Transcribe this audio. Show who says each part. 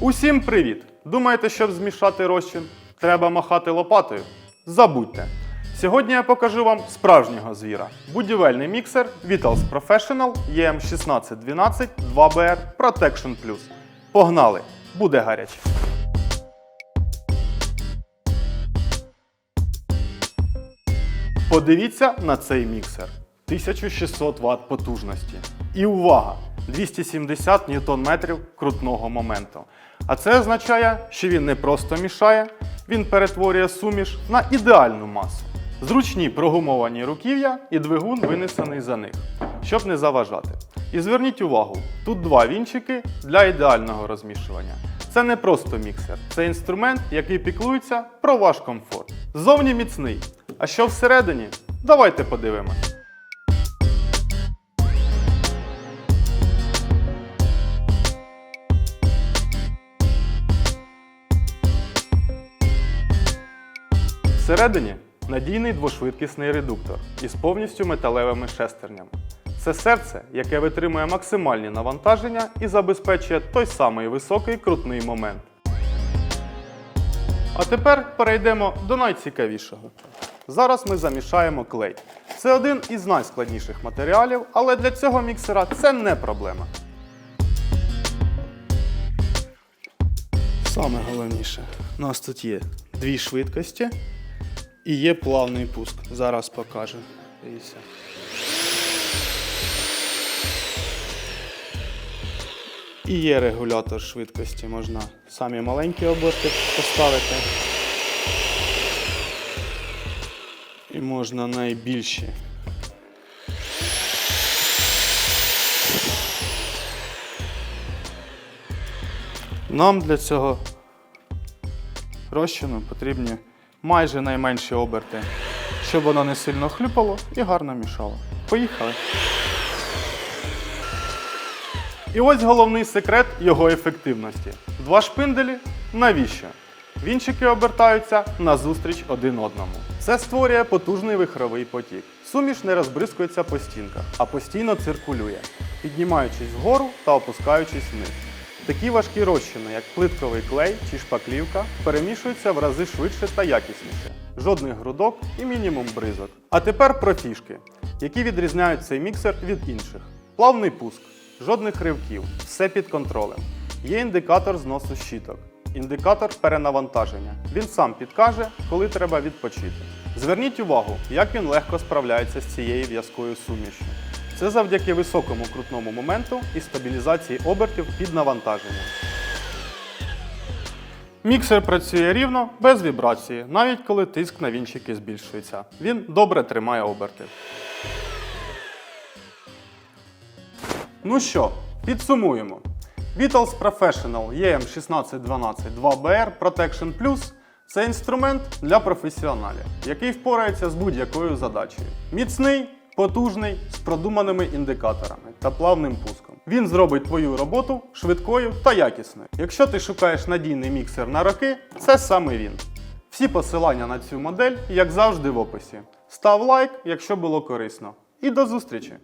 Speaker 1: Усім привіт! Думаєте, щоб змішати розчин, треба махати лопатою? Забудьте. Сьогодні я покажу вам справжнього звіра. Будівельний міксер Vitals Professional EM1612 2BR Protection Plus. Погнали! Буде гаряче! Подивіться на цей міксер. 1600 Вт потужності. І увага! 270 Нм крутного моменту. А це означає, що він не просто мішає, він перетворює суміш на ідеальну масу. Зручні прогумовані руків'я і двигун винесений за них, щоб не заважати. І зверніть увагу, тут два вінчики для ідеального розмішування. Це не просто міксер, це інструмент, який піклується про ваш комфорт. Зовні міцний. А що всередині? Давайте подивимось. Всередині надійний двошвидкісний редуктор із повністю металевими шестернями. Це серце, яке витримує максимальні навантаження і забезпечує той самий високий крутний момент. А тепер перейдемо до найцікавішого. Зараз ми замішаємо клей. Це один із найскладніших матеріалів, але для цього міксера це не проблема. Саме головніше, у нас тут є дві швидкості і є плавний пуск. Зараз покажу. Дивіться. І є регулятор швидкості, можна самі маленькі оберти поставити. І можна найбільші. Нам для цього розчину потрібні майже найменші оберти, щоб воно не сильно хлюпало і гарно мішало. Поїхали. І ось головний секрет його ефективності. Два шпинделі навіщо? Вінчики обертаються назустріч один одному. Це створює потужний вихровий потік. Суміш не розбризкується по стінках, а постійно циркулює, піднімаючись вгору та опускаючись вниз. Такі важкі розчини, як плитковий клей чи шпаклівка, перемішуються в рази швидше та якісніше. Жодних грудок і мінімум бризок. А тепер про фішки, які відрізняють цей міксер від інших. Плавний пуск, жодних ривків, все під контролем. Є індикатор зносу щіток, індикатор перенавантаження. Він сам підкаже, коли треба відпочити. Зверніть увагу, як він легко справляється з цією в'язкою сумішю. Це завдяки високому крутному моменту і стабілізації обертів під навантаженням. Міксер працює рівно, без вібрації, навіть коли тиск на вінчики збільшується. Він добре тримає оберти. Ну що, підсумуємо. Vitals Professional EM1612 2BR Protection Plus це інструмент для професіоналів, який впорається з будь-якою задачею. Міцний, потужний, з продуманими індикаторами та плавним пуском. Він зробить твою роботу швидкою та якісною. Якщо ти шукаєш надійний міксер на роки, це саме він. Всі посилання на цю модель, як завжди, в описі. Став лайк, якщо було корисно. І до зустрічі!